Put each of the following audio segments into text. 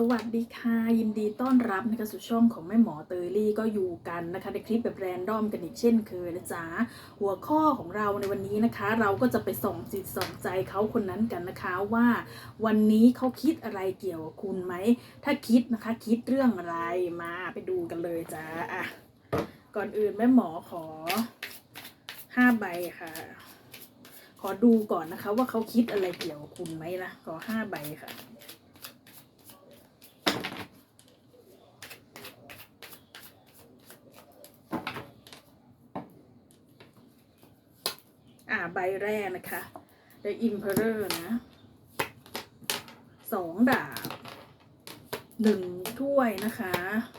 สวัสดีค่ะ ยินดีต้อนรับนะคะสู่ช่องของแม่หมอเตยลี่ก็อยู่กันนะคะในคลิปแบบแรนดอมกันอีกเช่นเคยนะจ๊ะหัวข้อของเราในวันนี้นะคะ เราก็จะไปส่องจิตส่องใจเขาคนนั้นกันนะคะว่า วันนี้เขาคิดอะไรเกี่ยวกับคุณไหม ถ้าคิดนะคะคิดเรื่องอะไรมาไปดูกันเลยจ้าอะก่อนอื่นแม่หมอขอห้าใบค่ะ ขอดูก่อนนะคะ ว่าเขาคิดอะไรเกี่ยวกับคุณไหมนะขอห้าใบค่ะ ใบแรกนะคะ The Emperor นะสองดาบหนึ่ง ถ้วยนะคะ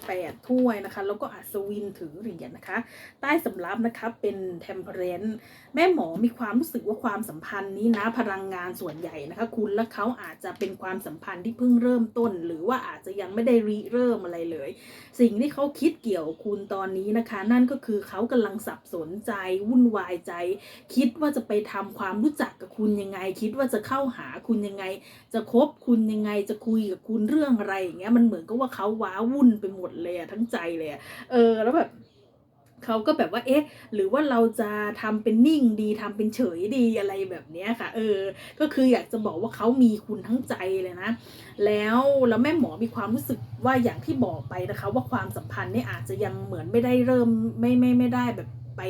แปดถ้วยนะคะ แล้วก็อัศวินถือเหรียญนะคะ ใต้สำรับนะคะเป็น Temperance แม่หมอมีความรู้สึกว่าความสัมพันธ์นี้นะพลังงานส่วนใหญ่นะคะ คุณและเขาอาจจะเป็นความสัมพันธ์ที่เพิ่งเริ่มต้น หรือว่าอาจจะยังไม่ได้ริเริ่มอะไรเลย สิ่งที่เขาคิดเกี่ยวกับคุณตอนนี้นะคะ นั่นก็คือเขากำลังสับสนใจวุ่นวายใจ คิดว่าจะไปทำความรู้จักกับคุณยังไง คิดว่าจะเข้าหาคุณยังไง จะคบคุณยังไงจะคุยกับคุณเรื่องอะไรอย่างเงี้ยมันเหมือนกับว่าเขาว้าวุ่นไปหมดเลยอะทั้งใจเลยอะเออ แล้วแบบเขาก็แบบว่า เอ๊ะ หรือว่าเราจะทำเป็นนิ่งดีทำเป็นเฉยดีอะไรแบบเนี้ยค่ะ เออ ก็คืออยากจะบอกว่าเขามีคุณทั้งใจเลยนะ แล้วแล้วแม่หมอมีความรู้สึกว่าอย่างที่บอกไปนะคะ ว่าความสัมพันธ์เนี่ยอาจจะยังเหมือนไม่ได้เริ่มไม่ไม่ไม่ได้แบบ ไป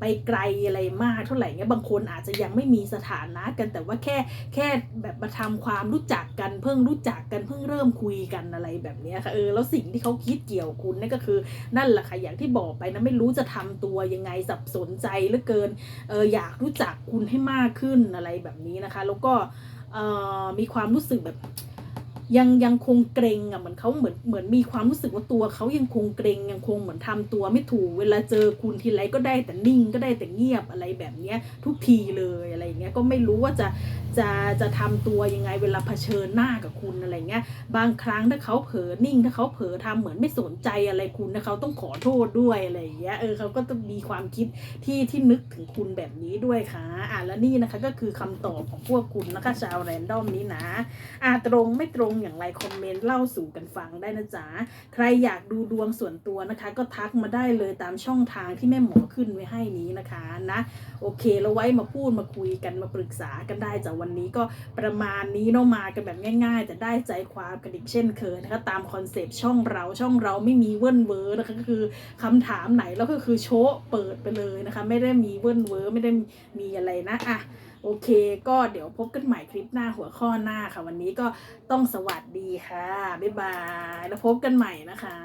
ไปไกลอะไรมากเท่าไหร่เงี้ยบางคนอาจจะยังไม่มีสถานะกันแต่ว่าแค่แค่แบบมาทำความรู้จักกันเพิ่งรู้จักกันเพิ่งเริ่มคุยกันอะไรแบบเนี้ยค่ะเออแล้วสิ่งที่เขาคิดเกี่ยวคุณนี่นก็คือนั่นแหละค่ะอย่างที่บอกไปนะไม่รู้จะทำตัวยังไงสับสนใจเหลือเกินเอออยากรู้จักคุณให้มากขึ้นอะไรแบบนี้นะคะ แล้วก็เออมีความรู้สึกแบบ ยังยังคงเกรงอะเหมือนเขาเหมือนเหมือนมีความรู้สึกว่าตัวเขายังคงเกรงยังคงเหมือนทำตัวไม่ถูก เวลาเจอคุณทีไรก็ได้แต่นิ่งก็ได้แต่เงียบอะไรแบบเนี้ยทุกทีเลยอะไรอย่างเงี้ยก็ไม่รู้ว่าจะจะจะทำตัวยังไงเวลาเผชิญหน้ากับคุณอะไรเงี้ยบางครั้งถ้าเขาเผลอนิ่งถ้าเขาเผลอทำเหมือนไม่สนใจอะไรคุณนะเขาต้องขอโทษด้วยอะไรอย่างเงี้ยเออเขาก็ต้องมีความคิดที่ที่นึกถึงคุณแบบนี้ด้วยค่ะอะแล้วนี่นะคะก็คือคำตอบของพวกคุณนะคะชาวแรนดอมนี้นะอะตรงไม่ตรงอย่างไรคอมเมนต์เล่าสู่กันฟังได้นะจ๊ะ ใครอยากดูดวงส่วนตัวนะคะ ก็ทักมาได้เลยตามช่องทางที่แม่หมอขึ้นไว้ให้นี้นะคะนะ โอเคแล้วไว้มาพูดมาคุยกันมาปรึกษากันได้จากวันนี้ก็ประมาณนี้เนาะมากันแบบง่าย ๆ แต่ได้ใจความกันอีกเช่นเคยนะคะตามคอนเซปต์ช่องเราช่องเราไม่มีเวิ้นเวอร์นะคะก็คือคำถามไหนแล้วก็คือโชว์เปิดไปเลยนะคะ ไม่ได้มีเวิ้นเวอร์ไม่ได้มีอะไรนะอะโอเค ก็เดี๋ยวพบกันใหม่คลิปหน้าหัวข้อหน้าค่ะ วันนี้ก็ต้องสวัวัสดีค่ะ บ๊ายบาย แล้วพบกันใหม่นะคะ